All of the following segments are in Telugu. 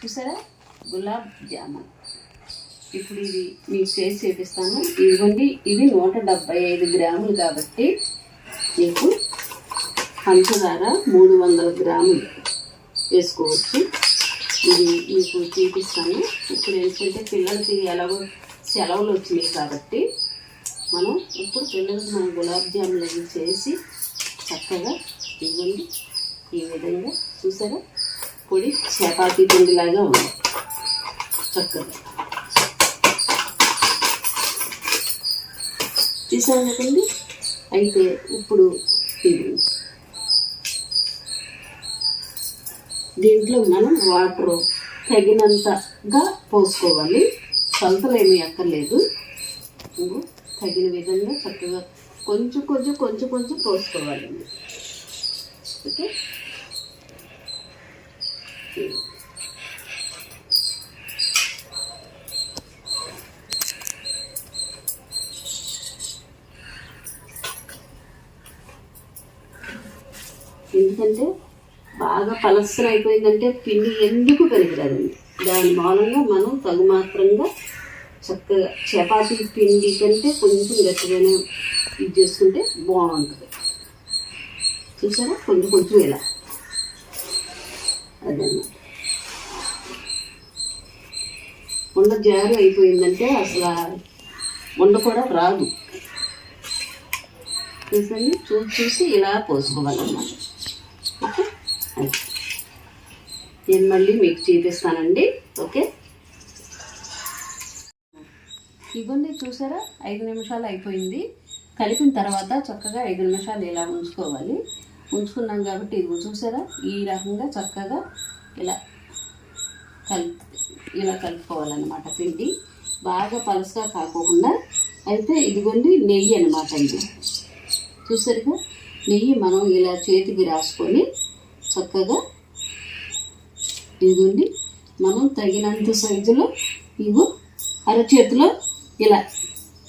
చూసారా? గులాబ్ జామున్. ఇప్పుడు ఇది మీకు చేసి చూపిస్తాను. ఇదిగోండి ఇది నూట డెబ్బై ఐదు గ్రాములు కాబట్టి మీకు పంచదార మూడు వందల గ్రాములు వేసుకోవచ్చు. ఇది మీకు చూపిస్తాను. ఇప్పుడు ఏంటంటే పిల్లలకి ఎలాగో సెలవులు వచ్చినాయి కాబట్టి మనం ఇప్పుడు పిల్లలకి మనం గులాబ్ జాములు అవి చేసి చక్కగా ఇవ్వండి. ఈ విధంగా చూసారా? పొడి చపాతీ పిండిలాగా ఉంది. చక్కగా. చూసాం కదండి? అయితే ఇప్పుడు ఇది. దీంట్లో మనం వాటర్ తగినంతగా పోసుకోవాలి. సంతలేమీ ఏమీ అక్కర్లేదు. తగిన విధంగా చక్కగా కొంచెం కొంచెం కొంచెం కొంచెం పోసుకోవాలండి. ఓకే? ఎందుకంటే బాగా పలసన అయిపోయిందంటే పిండి ఎందుకు పెరిగిరాదండి? దాని మూలంగా మనం తగు మాత్రంగా చక్కగా చపాతీ పిండి కంటే కొంచెం గట్టిగానే ఇది చేసుకుంటే బాగుంటుంది. చూసారా? కొంచెం కొంచెం ఇలా. అదన్నమాట. ఉండ జారు అయిపోయిందంటే అసలు ఉండ కూడా రాదు. చూసండి చూసి చూసి ఇలా పోసుకోవాలన్నమాట. ఓకే? నేను మళ్ళీ మీకు చూపిస్తానండి. ఓకే? ఇవన్నీ చూసారా? ఐదు నిమిషాలు అయిపోయింది. కలిపిన తర్వాత చక్కగా ఐదు నిమిషాలు ఇలా ఉంచుకోవాలి. ఉంచుకున్నాం కాబట్టి ఇది చూసారా? ఈ రకంగా చక్కగా ఇలా కలిపి ఇలా కలుపుకోవాలన్నమాట పిండి. బాగా పలుసుగా కాకోకుండా అయితే ఇదిగోండి నెయ్యి అనమాట ఇది. చూసారుగా? నెయ్యి మనం ఇలా చేతికి రాసుకొని చక్కగా ఇదిగోండి మనం తగినంత సైజులో ఇగో అరచేతిలో ఇలా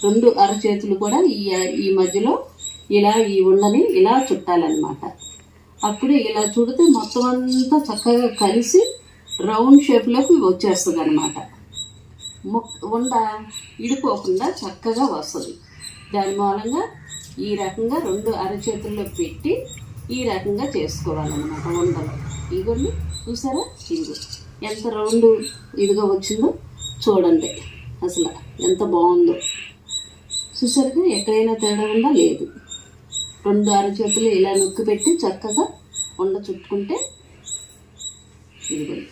రెండు అరచేతులు కూడా ఈ ఈ మధ్యలో ఇలా ఈ ఉండని ఇలా చుట్టాలన్నమాట. అప్పుడు ఇలా చుడితే మొత్తం అంతా చక్కగా కలిసి రౌండ్ షేప్లోకి వచ్చేస్తుంది అనమాట ఉండ ఇడిపోకుండా చక్కగా వస్తుంది. దాని మూలంగా ఈ రకంగా రెండు అరచేతుల్లో పెట్టి ఈ రకంగా చేసుకోవాలన్నమాట ఉండలు ఇగోండి చూసారా? ఇదిగో. ఎంత రౌండ్ ఇదిగా వచ్చిందో చూడండి. అసలు ఎంత బాగుందో. చూసారుగా? ఎక్కడైనా తేడా ఉందా? లేదు. రెండు అరచేతులు ఇలా నొక్కి పెట్టి చక్కగా ఉండ చుట్టుకుంటే ఇదిగోండి.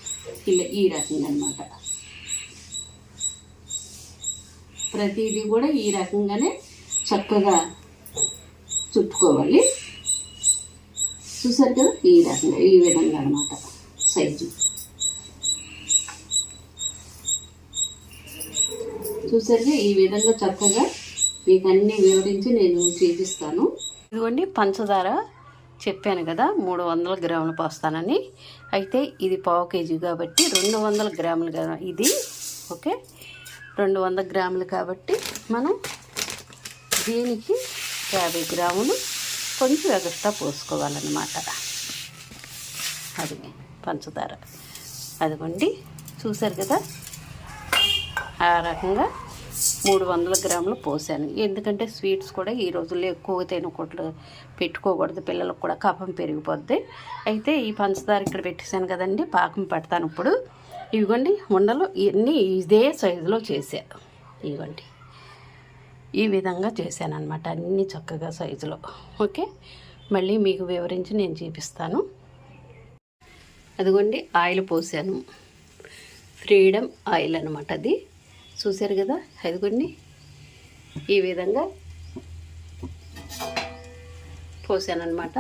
ఇలా ఈ రకంగా అనమాట ప్రతిదీ కూడా ఈ రకంగానే చక్కగా చుట్టుకోవాలి. చూసారు కదా? ఈ రకంగా ఈ విధంగా అనమాట సైజు. చూసారుగా? ఈ విధంగా చక్కగా మీకు అన్నీ వివరించి నేను చూపిస్తాను. ఇదిగోండి పంచదార. చెప్పాను కదా మూడు వందల గ్రాములు పోస్తానని. అయితే ఇది పావు కేజీ కాబట్టి రెండు వందల గ్రాములు ఇది. ఓకే? రెండు వందల గ్రాములు కాబట్టి మనం దీనికి యాభై గ్రాములు కొంచెం ఎగస్ట్రా పోసుకోవాలన్నమాట. అది పంచదార. అదిగోండి చూసారు కదా? ఆ రకంగా మూడు వందల గ్రాములు పోసాను. ఎందుకంటే స్వీట్స్ కూడా ఈ రోజుల్లో ఎక్కువ తినకూడదు పెట్టుకోకూడదు పిల్లలకు కూడా కఫం పెరిగిపోద్ది. అయితే ఈ పంచదార ఇక్కడ పెట్టేశాను కదండి పాకం పెడతాను ఇప్పుడు. ఇవిగోండి ఉండలు ఇవన్నీ ఇదే సైజులో చేశాను ఇవ్వండి. ఈ విధంగా చేశాను అనమాట అన్నీ చక్కగా సైజులో. ఓకే? మళ్ళీ మీకు వివరించి నేను చూపిస్తాను. అదిగోండి ఆయిల్ పోసాను. ఫ్రీడమ్ ఆయిల్ అనమాట అది. చూశారు కదా అదిగోండి ఈ విధంగా పోసానమాట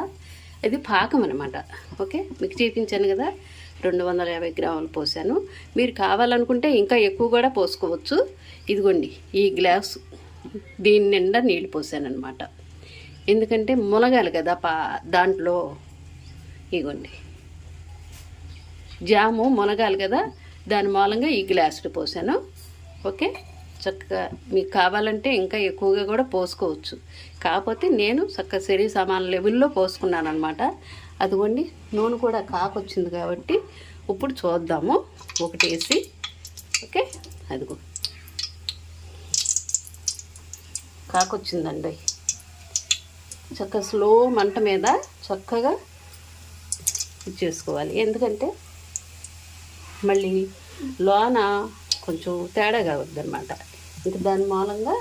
ఇది పాకం అనమాట ఓకే? మీకు చూపించాను కదా రెండు వందల యాభై గ్రాములు పోసాను. మీరు కావాలనుకుంటే ఇంకా ఎక్కువ కూడా పోసుకోవచ్చు. ఇదిగోండి ఈ గ్లాస్. దీని నిండా నీళ్ళు పోసానమాట ఎందుకంటే మునగాలి కదా పా దాంట్లో. ఇగోండి జాము మునగాలి కదా దాని మూలంగా ఈ గ్లాసులు పోసాను. ఓకే? చక్కగా మీకు కావాలంటే ఇంకా ఎక్కువగా కూడా పోసుకోవచ్చు. కాకపోతే నేను చక్కగా సరి సమాన లెవెల్లో పోసుకున్నాను అనమాట అదిగోండి నూనె కూడా కాకొచ్చింది కాబట్టి ఇప్పుడు చూద్దాము. ఒకటి వేసి ఓకే? అదిగో. కాకొచ్చిందండి. చక్కగా స్లో మంట మీద చక్కగా ఇచ్చేసుకోవాలి. ఎందుకంటే మళ్ళీ లోన కొంచెం తేడాగా అనమాట ఇంకా దాని మూలంగా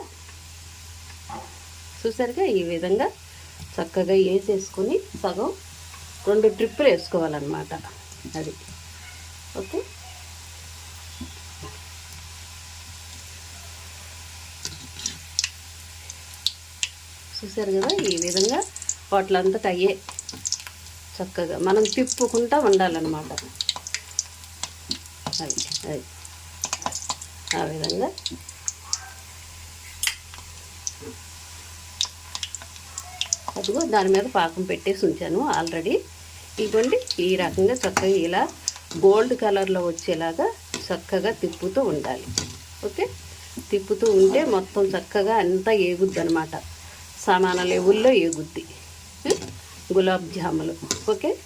చూసారుగా ఈ విధంగా చక్కగా వేసేసుకొని సగం రెండు ట్రిప్పులు వేసుకోవాలన్నమాట అది. ఓకే? చూసారు కదా ఈ విధంగా వాటిలంతా తయ్యే చక్కగా మనం తిప్పుకుంటూ ఉండాలన్నమాట. అది అది. ఆ విధంగా. అదిగో దాని మీద పాకం పెట్టేసి ఉంచాను ఆల్రెడీ. ఇదిగోండి ఈ రకంగా చక్కగా ఇలా గోల్డ్ కలర్లో వచ్చేలాగా చక్కగా తిప్పుతూ ఉండాలి. ఓకే? తిప్పుతూ ఉంటే మొత్తం చక్కగా అంతా ఏగుద్ది అనమాట సమాన లెవెల్లో ఏగుద్ది. గులాబ్ జాములు. ఓకే?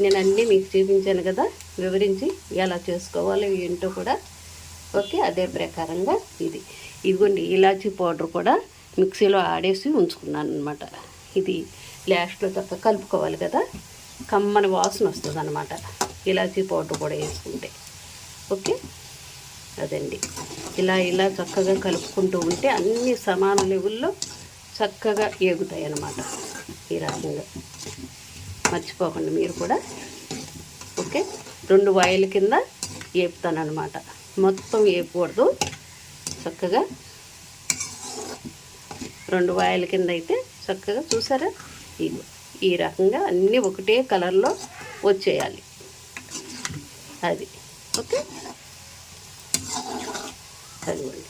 నేను అన్నీ మీకు చూపించాను కదా? వివరించి ఎలా చేసుకోవాలో ఏంటో కూడా ఓకే అదే ప్రకారంగా ఇది. ఇదిగోండి ఇలాచీ పౌడర్ కూడా మిక్సీలో ఆడేసి ఉంచుకున్నాను అనమాట ఇది లాస్ట్లో చక్కగా కలుపుకోవాలి కదా. కమ్మని వాసన వస్తుంది అనమాట ఇలాచీ పౌడర్ కూడా వేసుకుంటే. ఓకే? అదండి. ఇలా ఇలా చక్కగా కలుపుకుంటూ ఉంటే అన్ని సమాన లెవెల్లో చక్కగా ఏగుతాయి అన్నమాట. ఈ రకంగా. మర్చిపోకండి మీరు కూడా. ఓకే? రెండు వాయిల కింద వేపుతానమాట మొత్తం వేయకూడదు. చక్కగా రెండు వాయిల కింద అయితే చక్కగా చూసారా? ఈ ఈ రకంగా అన్నీ ఒకటే కలర్లో వచ్చేయాలి. అది. ఓకే? అదిగోండి.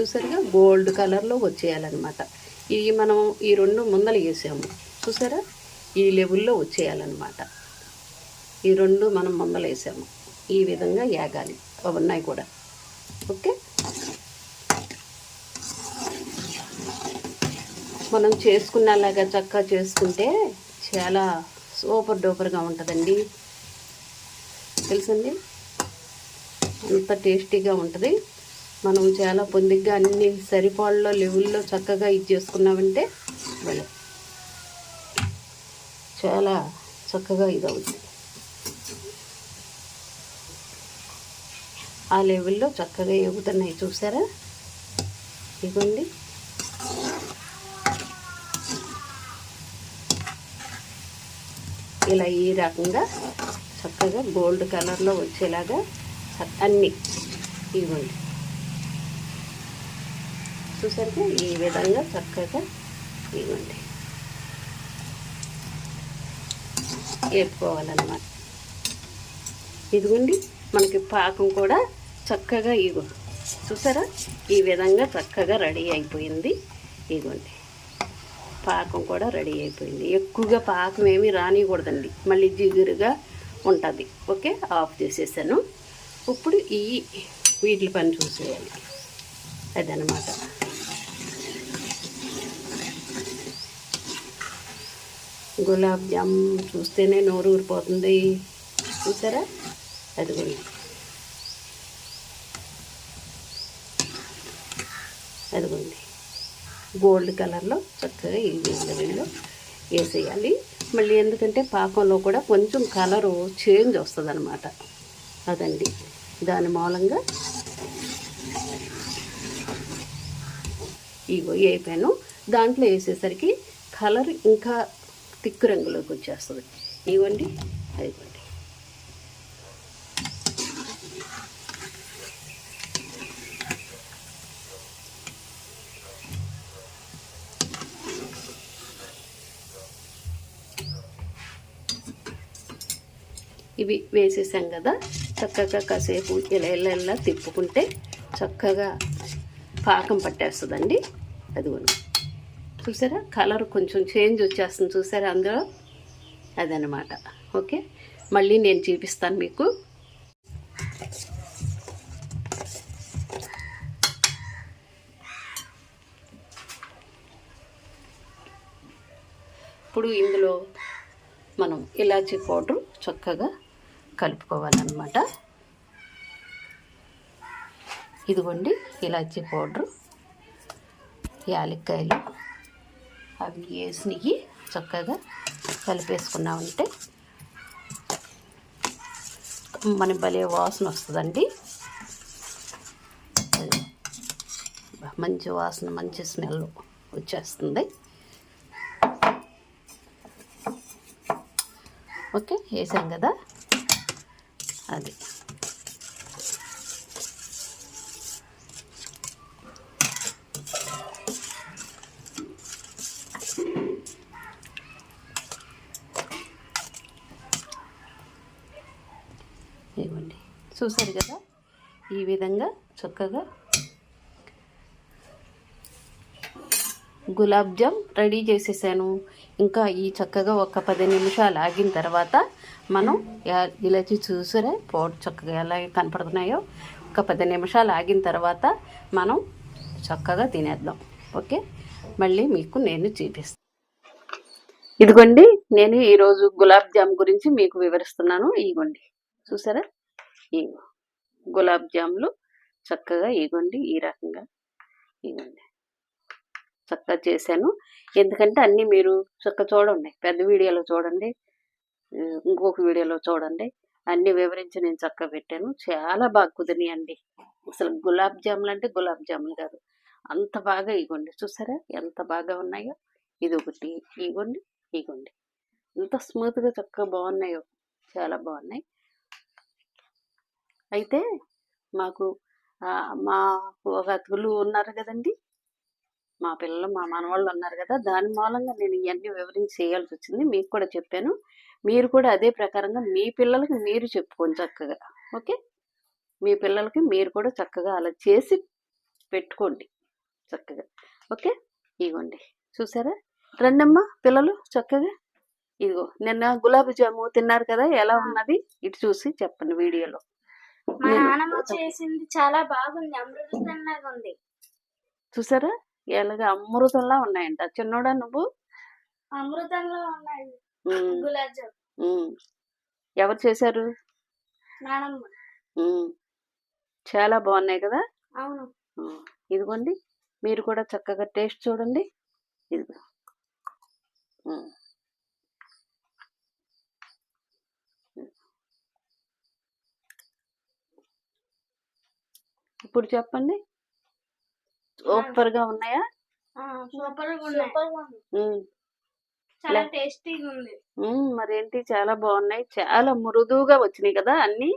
చూసారుగా? గోల్డ్ కలర్లో వచ్చేయాలన్నమాట. ఇవి మనం ఈ రెండు ముందలు వేసాము. చూసారా? ఈ లెవెల్లో వచ్చేయాలన్నమాట. ఈ రెండు మనం ముందలు ఈ విధంగా యాగాలి. ఉన్నాయి కూడా. ఓకే? మనం చేసుకున్నలాగా చక్కగా చేసుకుంటే చాలా సూపర్ డూపర్గా ఉంటుందండి. తెలుసండి? అంత టేస్టీగా ఉంటుంది. మనం చాలా పొందిగ్గా అన్ని సరిపాళ్ళలో లెవెల్లో చక్కగా ఇది చేసుకున్నామంటే భలే చాలా చక్కగా ఇది అవుతుంది ఆ లెవెల్లో చక్కగా ఎగుతున్నాయి చూసారా? ఇగోండి. ఇలా ఈ రకంగా చక్కగా గోల్డ్ కలర్లో వచ్చేలాగా అన్నీ ఇవ్వండి. చూసారుగా? ఈ విధంగా చక్కగా ఇవ్వండి. వేపుకోవాలన్నమాట ఇదిగోండి మనకి పాకం కూడా చక్కగా ఇగో చూసారా? ఈ విధంగా చక్కగా రెడీ అయిపోయింది. ఇదిగోండి పాకం కూడా రెడీ అయిపోయింది. ఎక్కువగా పాకం ఏమీ రానియకూడదండి. మళ్ళీ జిగురుగా ఉంటుంది. ఓకే ఆఫ్ చేసేసాను. ఇప్పుడు ఈ వీటి పని చూసేయాలి. అదనమాట గులాబ్ జామ్ చూస్తేనే నోరు ఊరిపోతుంది. చూసారా? అదిగోండి. అదిగోండి. గోల్డ్ కలర్లో చక్కగా ఈ వీళ్ళు వేసేయాలి. మళ్ళీ ఎందుకంటే పాకంలో కూడా కొంచెం కలరు చేంజ్ వస్తుంది అనమాట అదండి. దాని మూలంగా ఇగో అయిపోయాను దాంట్లో వేసేసరికి కలర్ ఇంకా తిక్కు రంగులోకి వచ్చేస్తుంది. ఇవ్వండి అదిగోండి ఇవి వేసేసాం కదా చక్కగా కాసేపు ఇలా ఇలా ఇలా తిప్పుకుంటే చక్కగా పాకం పట్టేస్తుందండి. అదిగోను చూసారా? కలర్ కొంచెం చేంజ్ వచ్చేస్తుంది చూసారా అందులో? అదనమాట ఓకే? మళ్ళీ నేను చూపిస్తాను మీకు. ఇప్పుడు ఇందులో మనం ఇలాచీ పౌడర్ చక్కగా కలుపుకోవాలన్నమాట. ఇదిగోండి ఇలాచీ పౌడరు యాలక్కాయలు. అవి వేసినవి చక్కగా కలిపేసుకున్నామంటే మన భలే వాసన వస్తుందండి. మంచి వాసన మంచి స్మెల్ వచ్చేస్తుంది. ఓకే వేసాం కదా? అది ఇవ్వండి చూసారు కదా? ఈ విధంగా చక్కగా గులాబ్ జామ్ రెడీ చేసేసాను. ఇంకా ఈ చక్కగా ఒక పది నిమిషాలు ఆగిన తర్వాత మనం ఇలాచి చూసారా పౌడర్ చక్కగా ఎలా కనపడుతున్నాయో ఒక పది నిమిషాలు ఆగిన తర్వాత మనం చక్కగా తినేద్దాం. ఓకే? మళ్ళీ మీకు నేను చూపిస్తాను ఇదిగోండి నేను ఈరోజు గులాబ్ జామ్ గురించి మీకు వివరిస్తున్నాను. ఇదిగోండి. చూసారా? ఈ గులాబ్ జాములు చక్కగా ఇగోండి ఈ రకంగా. ఇగోండి. చక్కగా చేశాను. ఎందుకంటే అన్నీ మీరు చక్కగా చూడండి. పెద్ద వీడియోలో చూడండి. ఇంకొక వీడియోలో చూడండి. అన్నీ వివరించి నేను చక్కగా పెట్టాను. చాలా బాగా కుదిరినాయండి. అసలు గులాబ్ జాములు అంటే గులాబ్ జాములు కాదు. అంత బాగా ఇగోండి. చూసారా? ఎంత బాగా ఉన్నాయో. ఇది ఒకటి. ఇగోండి. ఇగోండి. ఎంత స్మూత్గా చక్కగా బాగున్నాయో. చాలా బాగున్నాయి. అయితే మాకు మా ఒక అతుకులు ఉన్నారు కదండి. మా పిల్లలు మా మనవాళ్ళు ఉన్నారు కదా. దాని మూలంగా నేను ఇవన్నీ వివరించి చేయాల్సి వచ్చింది. మీకు కూడా చెప్పాను. మీరు కూడా అదే ప్రకారంగా మీ పిల్లలకి మీరు చెప్పుకోండి చక్కగా. ఓకే? మీ పిల్లలకి మీరు కూడా చక్కగా అలా చేసి పెట్టుకోండి చక్కగా. ఓకే? ఇగోండి. చూసారా? రండమ్మా పిల్లలు చక్కగా. ఇదిగో నిన్న గులాబీ జాము తిన్నారు కదా ఎలా ఉన్నది? ఇటు చూసి చెప్పండి వీడియోలో. మా నేను- నాన్నమ్మ చేసింది చాలా బాగుంది. అమృతంలాగా ఉంది చూసారా? ఎలాగ అమృతంలా ఉన్నాయంట. చిన్నోడా నువ్వు? అమృతంలో ఉన్నాయి. గులాబ్ జామ్. ఎవరు చేశారు? నానమ్మ. చాలా బాగున్నాయి కదా? అవును. ఇదిగోండి. మీరు కూడా చక్కగా టేస్ట్ చూడండి. ఇదిగో. ఇప్పుడు చెప్పండి. సూపర్గా ఉన్నాయా? సూపర్గా ఉన్నాయి. ఉమ్. చాలా. టేస్టీగా ఉంది. మరేంటి? చాలా బాగున్నాయి. చాలా మృదువుగా వచ్చినాయి కదా అన్ని?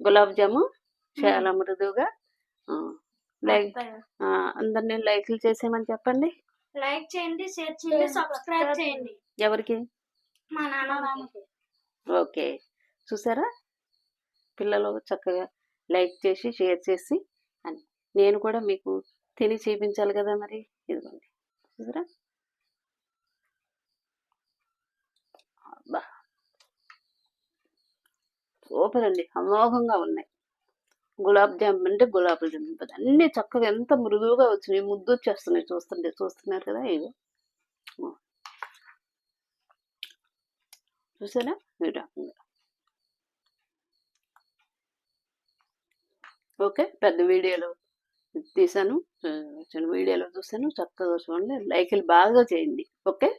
గులాబ్ జాము చాలా మృదువుగా. లైక్ ఆ, అందరినీ లైక్లు చేసేయమని చెప్పండి. లైక్ చేయండి షేర్ చేయండి సబ్స్క్రైబ్ చేయండి. ఎవరికి? మా నాన్నమ్మకి ఓకే. చూసారా? పిల్లలు చక్కగా లైక్ చేసి షేర్ చేసి నేను కూడా మీకు తిని చూపించాలి కదా మరి. ఇదిగోండి. చూసారా? అబ్బా! సూపర్ అండి అమోఘంగా ఉన్నాయి. గులాబ్ జామ్ అంటే గులాబీ జామ్ అన్నీ చక్కగా ఎంత మృదువుగా వచ్చినాయి. ముద్దు వచ్చేస్తున్నాయి. చూస్తుంటే చూస్తున్నారు కదా ఇగో చూసారా? మీరు ఓకే. పెద్ద వీడియోలో తీసాను వీడియోలో చూసాను చక్కగా చూడండి లైకులు బాగా చేయండి ఓకే?